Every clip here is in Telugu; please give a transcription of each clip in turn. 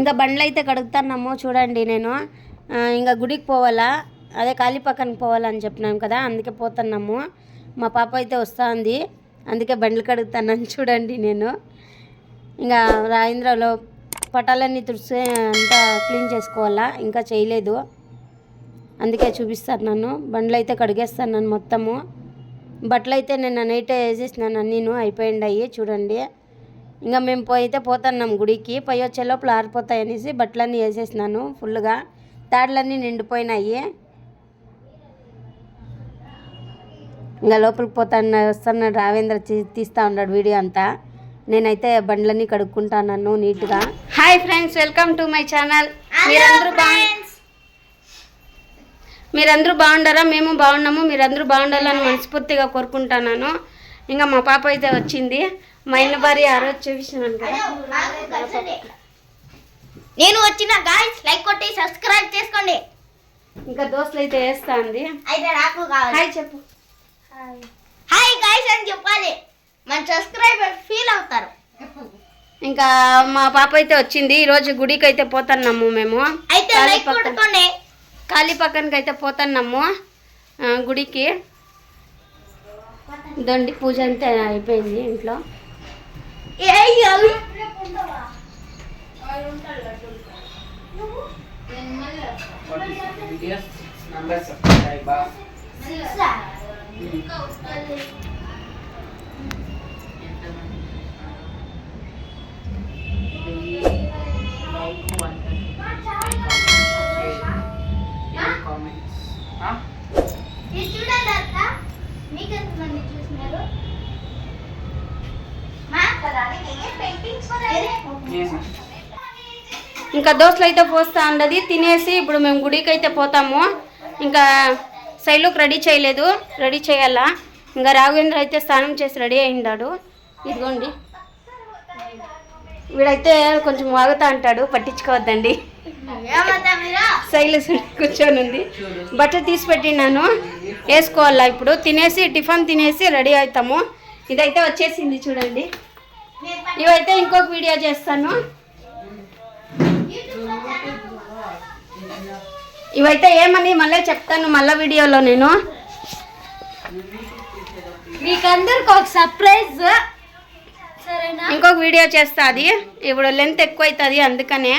ఇంకా బండ్లు అయితే కడుగుతున్నాము చూడండి నేను. ఇంకా గుడికి పోవాలా? అదే కాళీపక్కనకి పోవాలని చెప్పినాం కదా అందుకే పోతున్నాము. మా పాప అయితే వస్తుంది అందుకే బండ్లు కడుగుతున్నాను చూడండి నేను. ఇంకా రాజేంద్రలో పటాలన్నీ తుడిచి అంతా క్లీన్ చేసుకోవాలా? ఇంకా చేయలేదు. అందుకే చూపిస్తున్నాను. బండ్లు అయితే కడిగేస్తున్నాను మొత్తము. బట్టలు అయితే నేను నైట్ వేసేసినాను నేను అయిపోయిండాయి చూడండి. ఇంకా మేము పోయితే పోతున్నాం గుడికి. పోయి వచ్చే లోపల ఆరిపోతాయి అనేసి బట్టలన్నీ వేసేసినాను ఫుల్గా తాడులన్నీ నిండిపోయినాయి. ఇంకా లోపలికి పోతాను వస్తున్నాడు రావేంద్ర తీ- తీస్తా ఉన్నాడు వీడియో అంతా. నేనైతే బండ్లన్నీ కడుక్కుంటాను నీట్గా. Hi friends welcome to my channel. మీరందరూ బాగు మీరందరూ బాగుండారా? మేము బాగున్నాము. మీరందరూ బాగుండాలని మనస్ఫూర్తిగా కోరుకుంటున్నాను. ఇంకా మా పాప అయితే వచ్చింది. మా ఇన్న భార్య ఆ రోజు చూపించినాను కదా నేను వచ్చిన గాయస్ లైక్ కొట్టి సబ్స్క్రైబ్ చేసుకోండి. ఇంకా దోశలు అయితే వేస్తా ఉంది అయితే నాకు కావాలి. హాయ్ చెప్పు. హాయ్ గాయస్ అని చెప్పాలి. మన సబ్స్క్రైబర్ ఫీల్ అవుతారు. ఇంకా మా పాప అయితే వచ్చింది. ఈరోజు గుడికి అయితే పోతున్నాము మేము. అయితే కాళీ కాళీ పక్కనకి అయితే పోతున్నాము. గుడికి. దండి పూజ అంతా అయిపోయింది ఇంట్లో. మీకు ఎంతమంది చూసినారు మా కదా పెయింటింగ్స్ yes ఇంకా దోశలు అయితే పోస్తా ఉండదు తినేసి ఇప్పుడు మేము గుడికి అయితే పోతాము. ఇంకా శైలుకు రెడీ చేయలేదు రెడీ చేయాలా? ఇంకా రాఘవేంద్ర అయితే స్నానం చేసి రెడీ అయిండాడు. ఇదిగోండి. వీడైతే కొంచెం వాగుతా అంటాడు పట్టించుకోవద్దండి. శైలు కూర్చొని ఉంది. బట్టలు తీసి పెట్టినాను వేసుకోవాలా ఇప్పుడు? తినేసి టిఫిన్ తినేసి రెడీ అవుతాము. ఇదైతే వచ్చేసింది చూడండి. ఇవైతే ఇంకొక వీడియో చేస్తాను. ఇవైతే ఏమని మళ్ళీ చెప్తాను మళ్ళీ వీడియోలో నేను. మీకందరికి ఒక సర్ప్రైజ్ ఇంకొక వీడియో చేస్తా అది. ఇప్పుడు లెంత్ ఎక్కువ అవుతుంది అందుకనే.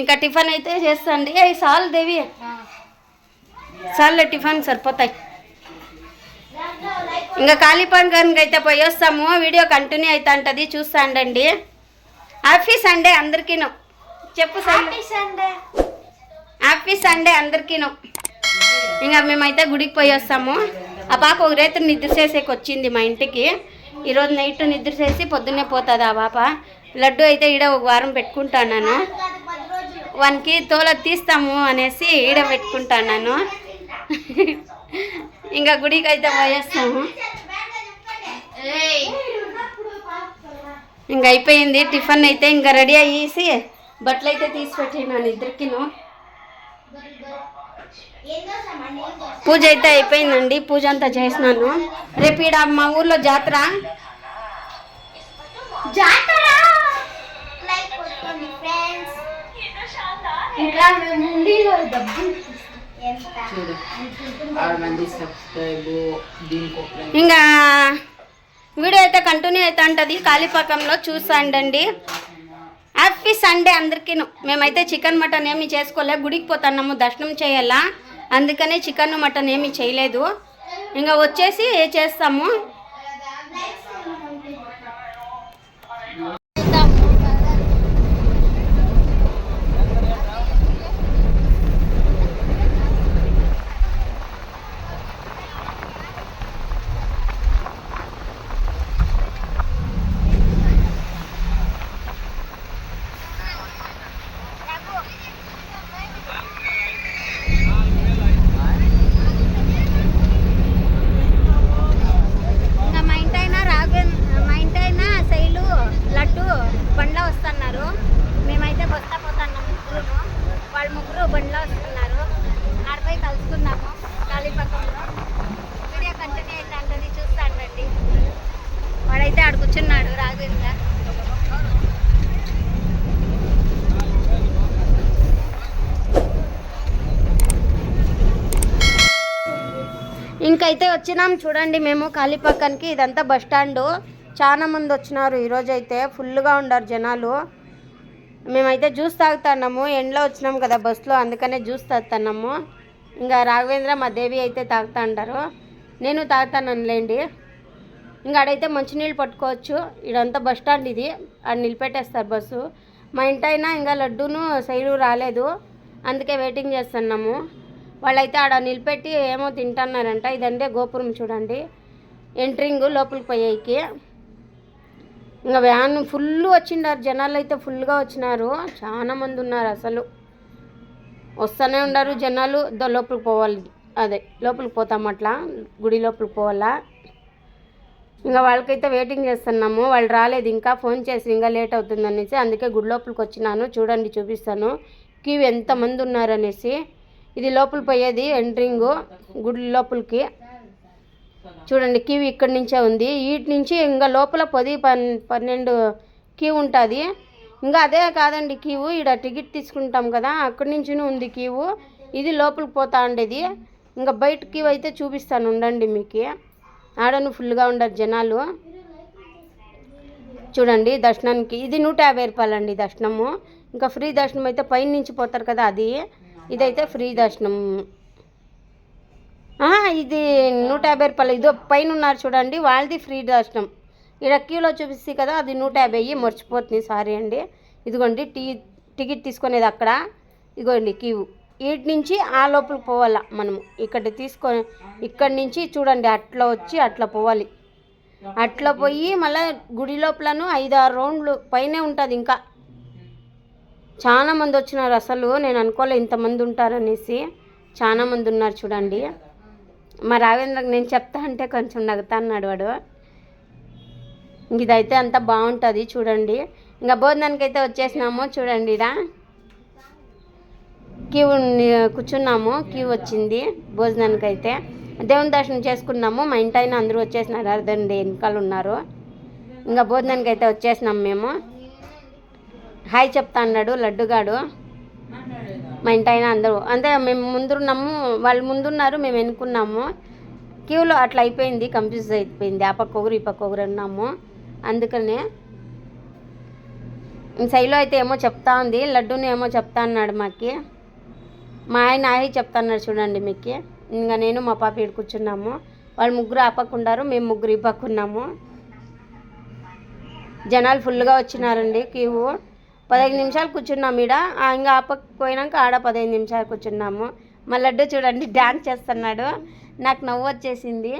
ఇంకా టిఫిన్ అయితే చేస్తాండి అవి చాలు దేవి. చాలు టిఫిన్ సరిపోతాయి. ఇంకా ఖాళీ పండుగకి అయితే పోయి వస్తాము. వీడియో కంటిన్యూ అవుతా ఉంటుంది చూస్తా ఉండండి హ్యాపీ సండే అందరికీను. చెప్పు సండే సండే హ్యాపీ సండే అందరికీను. ఇంకా మేమైతే గుడికి పోయి వస్తాము. ఆ పాప ఒక రేత్రి నిద్ర చేసేకి వచ్చింది మా ఇంటికి. ఈరోజు నైట్ నిద్ర చేసి పొద్దున్నే పోతుంది ఆ పాప. లడ్డు అయితే ఈడ ఒక వారం పెట్టుకుంటాను వానికి తోల తీస్తాము అనేసి ఈడ పెట్టుకుంటాను ఇంకా గుడికి అయితే పోయేస్తాము ఇంకా అయిపోయింది. టిఫిన్ అయితే ఇంకా రెడీ అయ్యేసి బట్టలు అయితే తీసి పెట్టినాను ఇద్దరికిను. పూజ అయితే అయిపోయిందండి. పూజ అంతా చేసినాను. రేపు ఈడ మా ఊర్లో జాతర. జాతర? లైక్ కొట్టుకోండి ఫ్రెండ్స్ ఇంకా మేము ఉండిలో డబ్బులు ఎంత చూడు. ఆరు మంది సబ్స్క్రైబ్ దీనికి ఇంకా వీడియో అయితే కంటిన్యూ అవుతా ఉంటుంది కాళీపాకంలో చూసాండండి హ్యాపీ సండే అందరికీ మేమైతే చికెన్ మటన్ ఏమి చేసుకోలే. గుడికి పోతున్నాము. దర్శనం చేయాలా? అందుకనే చికెన్ మటన్ ఏమి చేయలేదు. ఇంకా వచ్చేసి చేస్తాము ఇంకా మా ఇంటైనా రాఘవన్ మా ఇంటైనా శైలు లడ్డు బండ్లో వస్తున్నారు మేమైతే బస్తా పోతున్నాం ముగ్గురు వాళ్ళు ముగ్గురు బండ్లో వస్తున్నారు ఆడపై కలుసుకుందాము కాళీపక్కలో వీడియో కంటిన్యూ అయితే అంటది చూస్తా అంటండి వాడైతే ఆడ కూర్చున్నాడు రాఘవేంద్ర అయితే వచ్చినాం చూడండి మేము కాళీపాకానికి ఇదంతా బస్ స్టాండ్. చాలా మంది వచ్చినారు ఈరోజు అయితే. ఫుల్గా ఉన్నారు జనాలు. మేమైతే జ్యూస్ తాగుతున్నాము. ఎండలో వచ్చినాం కదా బస్సులో అందుకనే జ్యూస్ తాగుతున్నాము. ఇంకా రాఘవేంద్ర మా దేవి అయితే తాగుతా ఉంటారు నేను తాగుతానులేండి ఇంకా ఆడైతే మంచినీళ్ళు పట్టుకోవచ్చు. ఇడంతా బస్ స్టాండ్ ఇది. ఆడ నిలిపెట్టేస్తారు బస్సు. మా ఇంటైనా ఇంకా లడ్డూను సైడు రాలేదు. అందుకే వెయిటింగ్ చేస్తున్నాము. వాళ్ళైతే ఆడ నిలిపెట్టి ఏమో తింటున్నారంట. ఇదంటే గోపురం చూడండి. ఎంట్రింగ్ లోపలికి పోయేకి. ఇంకా వ్యాన్ ఫుల్ వచ్చిండారు. జనాలు అయితే ఫుల్గా వచ్చినారు. చాలా మంది ఉన్నారు అసలు. వస్తూనే ఉన్నారు జనాలు. లోపలికి పోవాలి. అదే లోపలికి పోతాం అట్లా. గుడి లోపలికి పోవాలా. ఇంకా వాళ్ళకైతే వెయిటింగ్ చేస్తున్నాము. వాళ్ళు రాలేదు. ఇంకా ఫోన్ చేసి ఇంకా లేట్ అవుతుంది అనేసి అందుకే గుడి లోపలికి వచ్చినాను. చూడండి చూపిస్తాను. క్యూ ఎంతమంది ఉన్నారనేసి. ఇది లోపల పోయేది ఎంట్రింగ్ గుడి లోపలికి. చూడండి క్యూ ఇక్కడి నుంచే ఉంది. వీటి నుంచి ఇంకా లోపల పది పన్ పన్నెండు క్యూ ఉంటుంది. ఇంకా అదే కాదండి క్యూ ఇక్కడ టికెట్ తీసుకుంటాం కదా అక్కడి నుంచి ఉంది క్యూ ఇది లోపలికి పోతా ఉండేది. ఇంకా బయట క్యూ అయితే చూపిస్తాను ఉండండి మీకు. ఆడను ఫుల్గా ఉండరు జనాలు. చూడండి దర్శనానికి ఇది నూట యాభై రూపాయలండి దర్శనము. ఇంకా ఫ్రీ దర్శనం అయితే పైన నుంచి పోతారు కదా అది. ఇదైతే ఫ్రీ దర్శనం. ఇది నూట యాభై రూపాయలు. ఇదో పైన ఉన్నారు చూడండి వాళ్ళది ఫ్రీ దర్శనం. ఇక్కడ క్యూలో చూపిస్తే కదా అది నూట యాభై మర్చిపోతుంది సారీ అండి. ఇదిగోండి టీ టికెట్ తీసుకునేది అక్కడ. ఇదిగోండి క్యూ. వీటి నుంచి ఆ లోపలికి పోవాలా మనము. ఇక్కడ తీసుకొని ఇక్కడి నుంచి చూడండి అట్లా వచ్చి అట్లా పోవాలి. అట్లా పోయి మళ్ళీ గుడి లోపలను ఐదు ఆరు రౌండ్లు పైనే ఉంటుంది ఇంకా. చాలా మంది వచ్చినారు. అసలు నేను అనుకోలే ఇంతమంది ఉంటారనేసి చాలామంది ఉన్నారు చూడండి. మా రావేంద్రకి నేను చెప్తా అంటే కొంచెం నవ్వుతా అన్నాడు వాడు. ఇదైతే అంత బాగుంటుంది చూడండి. ఇంకా భోజనానికి అయితే వచ్చేసినాము చూడండి ఇడా క్యూ కూర్చున్నాము క్యూ వచ్చింది భోజనానికి అయితే దేవుని దర్శనం చేసుకున్నాము. మా ఇంటైనా అందరూ వచ్చేసినారు. అర్థండి వెనకాల ఉన్నారు. ఇంకా భోజనానికి అయితే వచ్చేసినాం మేము. హాయ్ చెప్తా అన్నాడు లడ్డుగాడు. మా ఇంటైనా అందరూ. అంటే మేము ముందున్నాము వాళ్ళు ముందున్నారు మేము వెనుకున్నాము. క్యూలో అట్లా అయిపోయింది కంఫ్యూజ్ అయిపోయింది. ఆ పక్క ఒకరు ఈ పక్క ఒకరు ఉన్నాము అందుకనే శైలో అయితే ఏమో చెప్తా ఉంది లడ్డూని ఏమో చెప్తా అన్నాడు మాకి. మా ఆయన ఆయి చెప్తా అన్నాడు చూడండి మీకు. ఇంకా నేను మా పాప ఇక్కడ కూర్చున్నాము. వాళ్ళు ముగ్గురు ఆ పక్క ఉన్నారు మేము ముగ్గురు ఈ పక్క ఉన్నాము జనాలు ఫుల్గా వచ్చినారండి క్యూ పదహైదు నిమిషాలు కూర్చున్నాం ఈడ. ఇంకా ఆ పక్క పోయినాక ఆడ పదహైదు నిమిషాలు కూర్చున్నాము. మా లడ్డు చూడండి డ్యాన్స్ చేస్తున్నాడు. నాకు నవ్వు వచ్చేసింది.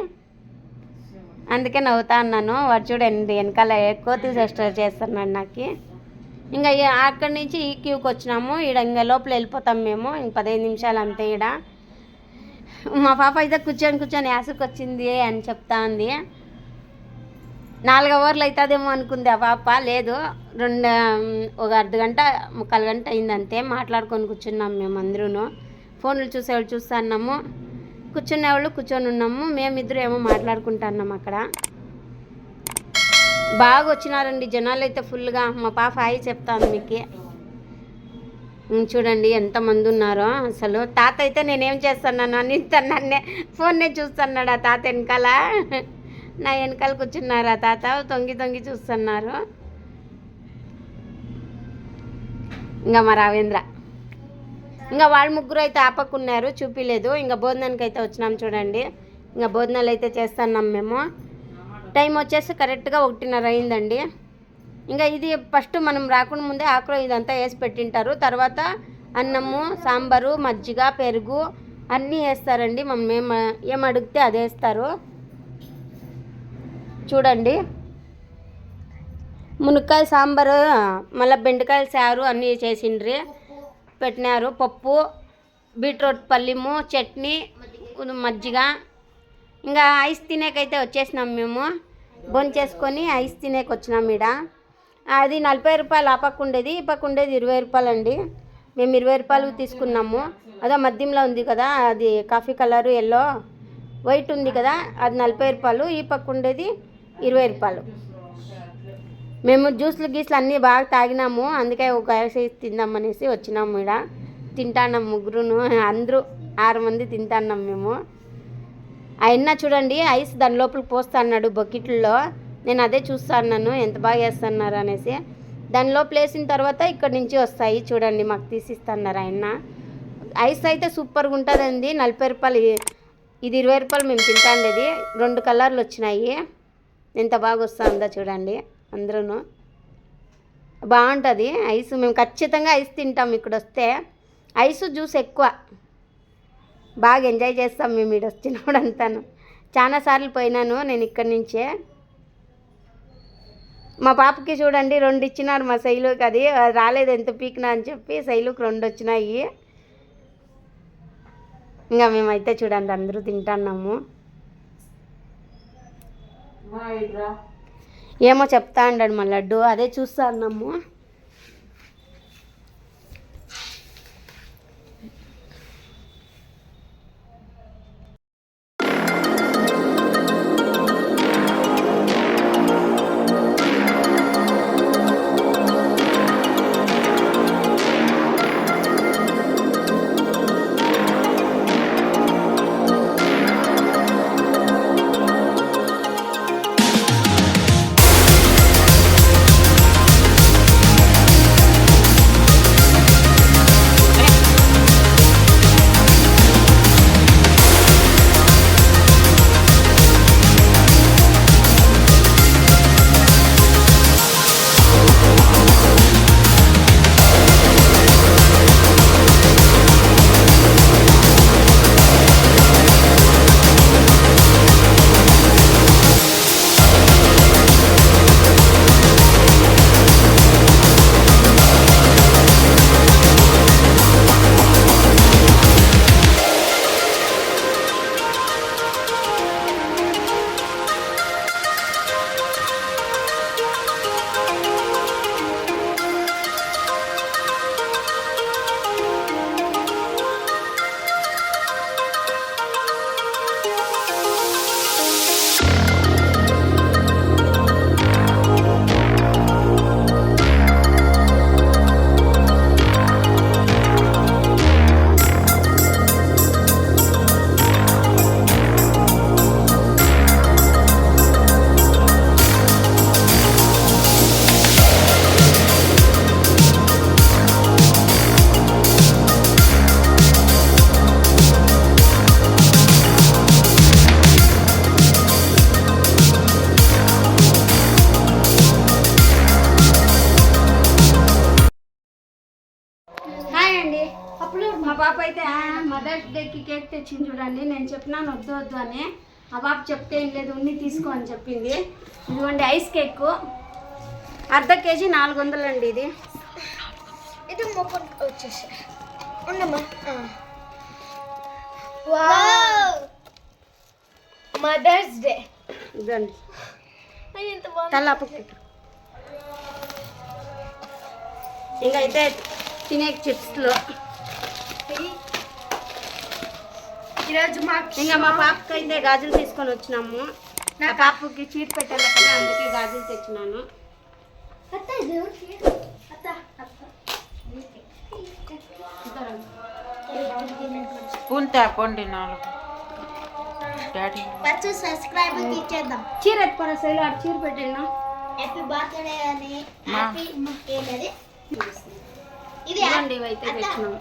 అందుకే నవ్వుతా అన్నాను వాడు చూడండి వెనకాల కోతి సిస్టర్ చేస్తున్నాడు నాకు. ఇంకా అక్కడి నుంచి ఈ క్యూకి వచ్చినాము. ఈడ ఇంకా లోపల వెళ్ళిపోతాం మేము. ఇంక పదహైదు నిమిషాలు అంతే ఈడ. మా పాప అయితే కూర్చొని కూర్చొని యాసకు వచ్చింది అని చెప్తా ఉంది. నాలుగు అవర్లు అవుతుందేమో అనుకుంది. ఆ పాప లేదు. రెండు ఒక అర్ధ గంట ముక్కాలు గంట అయిందంతే. మాట్లాడుకొని కూర్చున్నాం మేము అందరూ ఫోన్లు చూసేవాళ్ళు చూస్తున్నాము కూర్చునేవాళ్ళు కూర్చొని ఉన్నాము. మేమిద్దరు ఏమో మాట్లాడుకుంటున్నాం అక్కడ. బాగా వచ్చినారండి జనాలు అయితే ఫుల్గా మా పాప హాయి చెప్తాను మీకు. చూడండి ఎంతమంది ఉన్నారో అసలు. తాత అయితే నేనేం చేస్తున్నాను? అని నన్నే ఫోన్నే చూస్తున్నాడు ఆ తాత వెనకాల? నా వెనకాల కూర్చున్నారు ఆ తాత? తొంగి తొంగి చూస్తున్నారు. ఇంకా మా రావేంద్ర. ఇంకా వాళ్ళ ముగ్గురు అయితే ఆపకున్నారు చూపిలేదు. ఇంకా భోజనానికి అయితే వచ్చినాం చూడండి. ఇంకా భోజనాలు అయితే చేస్తున్నాం మేము. టైం వచ్చేసి కరెక్ట్గా ఒకటిన్నర అయిందండి. ఇంకా ఇది ఫస్ట్ మనం రాకుండా ముందే ఆకులో ఇదంతా వేసి పెట్టింటారు. తర్వాత అన్నము సాంబారు మజ్జిగ పెరుగు అన్నీ వేస్తారండి. మనం ఏం ఏం అడిగితే అది వేస్తారు. చూడండి. మునక్కాయ సాంబారు మళ్ళీ బెండకాయల సారు అన్నీ చేసిండ్రి. పెట్టినారు. పప్పు బీట్రూట్ పల్లిము చట్నీ మజ్జిగ. ఇంకా ఐస్ తినేకైతే వచ్చేసినాం మేము. భోంచేసుకొని చేసుకొని ఐస్ తినేకి వచ్చినాం ఈడ. అది నలభై రూపాయలు ఆ పక్క ఉండేది ఈ పక్క ఉండేది ఇరవై రూపాయలు అండి మేము ఇరవై రూపాయలు తీసుకున్నాము. అదే మద్యంలో ఉంది కదా అది కాఫీ కలరు ఎల్లో వైట్ ఉంది కదా అది నలభై రూపాయలు. ఈ పక్క ఉండేది ఇరవై రూపాయలు. మేము జ్యూస్లు గీస్లు అన్నీ బాగా తాగినాము. అందుకే ఒక ఐస్ తిందామనేసి వచ్చినాము ఇక్కడ తింటాన్నాం ముగ్గురును. అందరూ ఆరు మంది తింటాన్నాం మేము. ఆయన చూడండి ఐస్ దాని లోపలికి పోస్తా అన్నాడు బకెట్లో. నేను అదే చూస్తా అన్నాను ఎంత బాగా వేస్తున్నారు అనేసి. దాని లోపల వేసిన తర్వాత ఇక్కడ నుంచి వస్తాయి చూడండి మాకు తీసిస్తున్నారు ఆయన. ఐస్ అయితే సూపర్గా ఉంటుందండి. నలభై రూపాయలు ఇది ఇరవై రూపాయలు మేము తింటాండేది. రెండు కలర్లు వచ్చినాయి. ఎంత బాగా వస్తుందో చూడండి అందరూ బాగుంటుంది ఐస్ మేము ఖచ్చితంగా ఐస్ తింటాం ఇక్కడ వస్తే ఐస్ జ్యూస్ ఎక్కువ. బాగా ఎంజాయ్ చేస్తాం మేము ఇక్కడ వచ్చినప్పుడు అంతాను చాలాసార్లు పోయినాను నేను ఇక్కడి నుంచే. మా పాపకి చూడండి రెండు ఇచ్చినారు మా శైలుకి అది రాలేదు ఎంత పీకినా అని చెప్పి శైలుకి రెండు వచ్చినాయి. ఇంకా మేమైతే చూడండి అందరూ తింటున్నాము. ఏమో చెప్తా అన్నాడు మా లడ్డు. అదే చూస్తా అన్నమ్మ. మదర్స్ డేకి కేక్ తెచ్చింది చూడండి. నేను చెప్పినాను వద్దు వద్దు అని. ఆ పాప చెప్తే ఏం లేదు ఉన్ని తీసుకో అని చెప్పింది. ఇదిగోండి ఐస్ కేక్. అర్ధ కేజీ నాలుగు వందలు అండి ఇది ఇది మొక్క వచ్చేసి. ఉండమ్మా మదర్స్ డే. ఇదండి తలాపు ఇంకా అయితే తినే చిప్స్లో. ఈరోజు మాకు ఇంకా మా పాపకి అయితే గాజులు తీసుకొని వచ్చినాము. నా పాపకి చీట్ పెట్టాలి కదా అందుకే గాజులు తెచ్చినాను. స్పూన్ తేపండి నాలుగు. డాడీ. సబ్స్క్రైబర్ ఇచ్చేద్దాం చీర ఎత్తుకోరా శైలు ఆడ చీర పెట్టినా హ్యాపీ బర్త్డే అని మా. హ్యాపీ ఏంటది ఇది ఇదిగోండి ఇవైతే తెచ్చినాము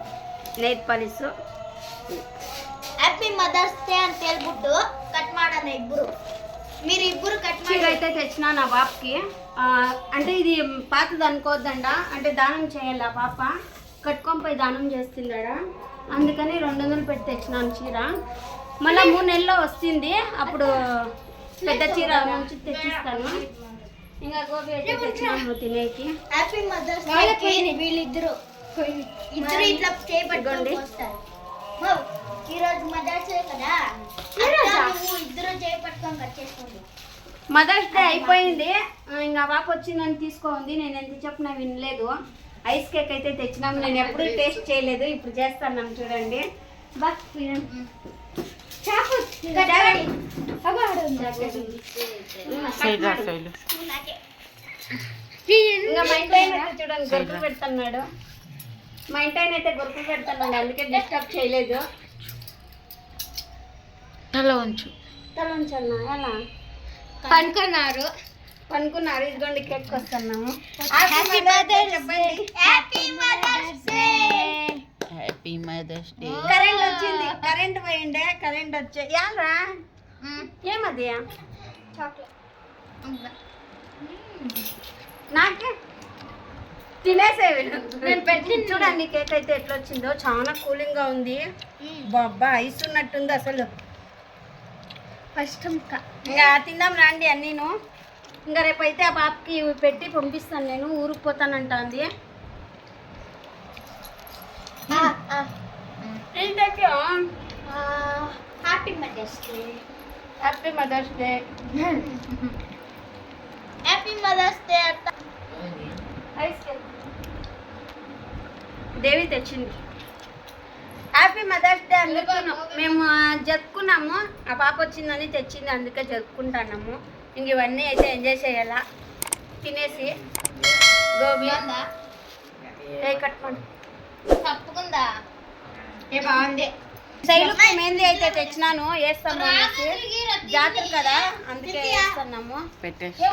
nail polish happy mother's day అని తెలుగుట్టు కట్ ಮಾಡಣ ఇబ్బరు మీరు ఇబ్బరు కట్ చీర ಮಾಡಿ అయితే తెచ్చిన నా పాపకి ఆ, అంటే ఇది పాతది అనుకోవద్దండ అంటే దానం చేయాలి ఆ పాప కట్టుకొని పోయి దానం చేస్తుందడా అందుకని రెండు వందలు పెట్టి తెచ్చినాను చీర మళ్ళీ మూడు నెలల్లో వస్తుంది అప్పుడు పెద్ద చీర మంచి తెచ్చిస్తాను ఇంకా గోబీ అయితే తెచ్చినాము తినేకి హ్యాపీ మదర్స్ డే వీళ్ళిద్దరు ఇద్దరు ఇట్లా చేపట్టుకోండి వస్తారు ఈ రోజు మదర్స్ డే కదా అత్త, నువ్వు ఇద్దరు చేపట్టుకొని కట్ చేసుకోండి. మదర్స్ డే అయిపోయింది. ఇంకా పాప వచ్చిందని తీసుకోండి నేను ఎంత చెప్పినా వినలేదు. ఐస్ కేక్ అయితే తెచ్చినాం నేను ఎప్పుడూ టేస్ట్ చేయలేదు. ఇప్పుడు చేస్తాను చూడండి. బా కట్టండి. సైడ్ రా శైలు నాకే. ఇంకా మా ఇంటి ఆయన అయితే చూడండి. గొరుకులు పెడుతున్నాడు మా ఇంటి ఆయన అయితే గొరుకులు పెడుతున్నాడు అందుకే డిస్టర్బ్ చేయలేదు. తల ఉంచు ఎక్కడ ఉంచాలనా ఎలా? పనుకున్నారు పనుకున్నారు ఇదిగోండి కేక్ వస్తున్నాము. Happy mother's happy mother's day happy mother's day current వచ్చింది కరెంట్ పోయిండే కరెంట్ వచ్చే యాలరా ఏమది చాక్లెట్ నాకే తినేసేవి. నేను పెట్టింది. చూడండి కేక్ అయితే ఎట్లా వచ్చిందో చాలా కూలింగ్గా ఉంది బాబా ఐస్ ఉన్నట్టుంది అసలు. ఫస్ట్ ఇంకా తిందాం రండి అన్నీను. ఇంకా రేపైతే ఆ పాపకి పెట్టి పంపిస్తాను నేను. ఊరికి పోతానంటుంది. Happy mother's day happy mother's day happy mother's day ice cream Devi తెచ్చింది. హ్యాపీ మదర్స్ డే అందుకు మేము జరుపుకున్నాము. ఆ పాప వచ్చిందని తెచ్చింది అందుకే జరుపుకుంటున్నాము. ఇంక ఇవన్నీ అయితే ఎంజాయ్ చేయాలా? తినేసి. గోబీ ఏ కట్టుకోండి. తప్పకుండా ఏ బాగుంది. శైలుకి మెహందీ అయితే తెచ్చినాను వేస్తాము అనేసి. జాతర కదా అందుకే వేస్తున్నాము. పెట్టేసి.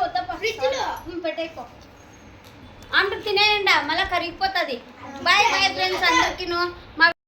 పెట్టేకో అంటూ తినేయండి మళ్ళీ కరిగిపోతుంది. బాయ్ బాయ్ ఫ్రెండ్స్ అందరికీ మా